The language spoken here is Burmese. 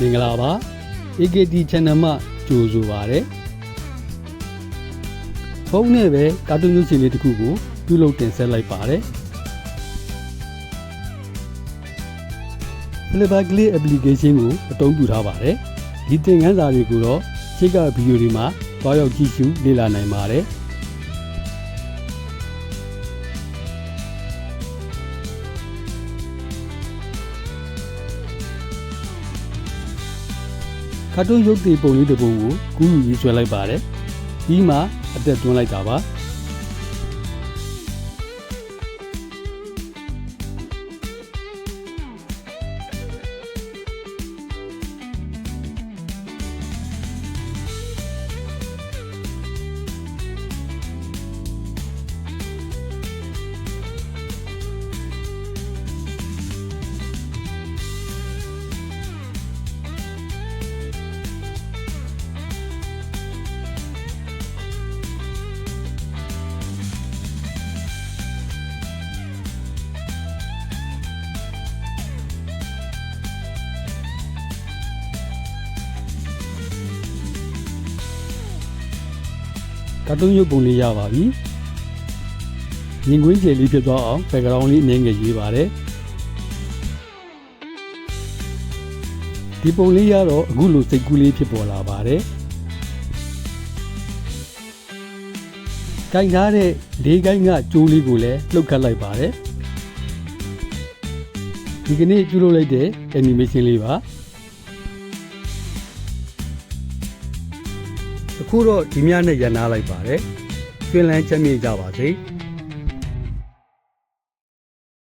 မင်္ဂလာပါ AKT Channel မှာကြိုဆိုပါရစေဖုန်းနဲ့ပဲကာတွန်းရုပ်ရှင်လေးတစ်ခုကိုပြုလုပ်တင်ဆက်လိုက်ပါတယ် Flavor Play application ကိုအသုံးပြုထားပါတယ်ဒီသင်ခန်းစာတွေကိုတော့ရှေ့ကဗီဒီယိုတွေမှာတွားရောက်ကြည့်ရှုလေ့လာနိုင်ပါတယ် ကာတွန်းရုပ်တွေပုံလေးတစ်ပုံကိုကူးယူရေးဆွဲလိုက်ပါတယ်ပြီးမှအသက်သွင်းလိုက်တာပါ ကာတွန်းရုပ်ပုံလေးရပါပြီ။ရင်ကွင်းကျယ်လေးဖြစ်သွားအောင် background လေးအနည်းငယ်ရေးပါတယ်။ဒီပုံလေးရတော့အခုလိုစိတ်ကူးလေးဖြစ်ပေါ်လာပါတယ်။ကြိုင်ထားတဲ့လေးကိုင်းကကြိုးလေးကိုလည်းလှုပ်ခတ်လိုက်ပါတယ်။ဒီကနေ့ပြုလုပ်လိုက်တဲ့ animation လေးပါ။ အခုတော့ဒီမြနဲ့ရန်နာလိုက်ပါတယ်။ကျွင်းလန်းချက်မြင့်ကြပါစေ။